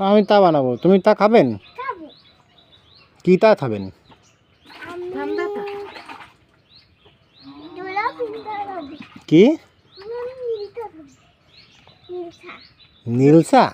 আমি তা বানাবো। তুমি তা খাবেন? খাব। কি তা খাবেন? কি? নীলসা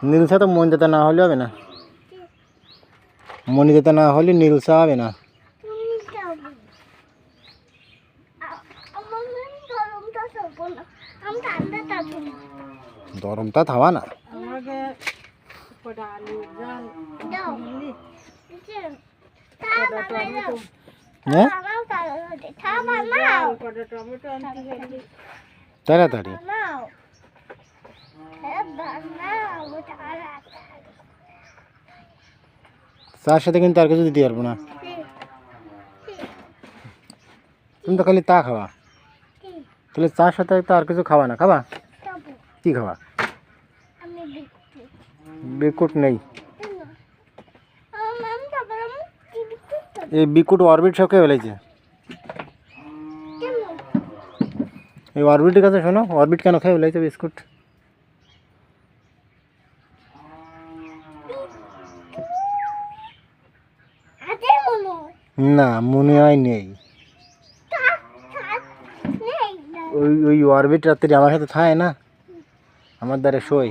নীলসা নীলসা তো মন যেতে না হলে হবে না। মনি যেতে না হলে নীলসা হবে না। গরমটা সরবো না। তাড়াতাড়ি চার সাথে কিন্তু আর কিছু দিতে পারব না তুমি তো খালি তা খাওয়া তাহলে চার সাথে তো আর কিছু খাওয়া না খাবা যাব কি খাওয়া আমি দেখছি বিকুট নেই। এই বিকুট অরবিট খেয়ে ফেলেছে। এই অরবিটের কাছে শোনো, অরবিট কেন খেয়ে ফেলেছে বিস্কুট? না মনে হয় নেই। ওই ওই অরবিট রাত্রি আমার সাথে থাকে না? আমার দ্বারে শোয়।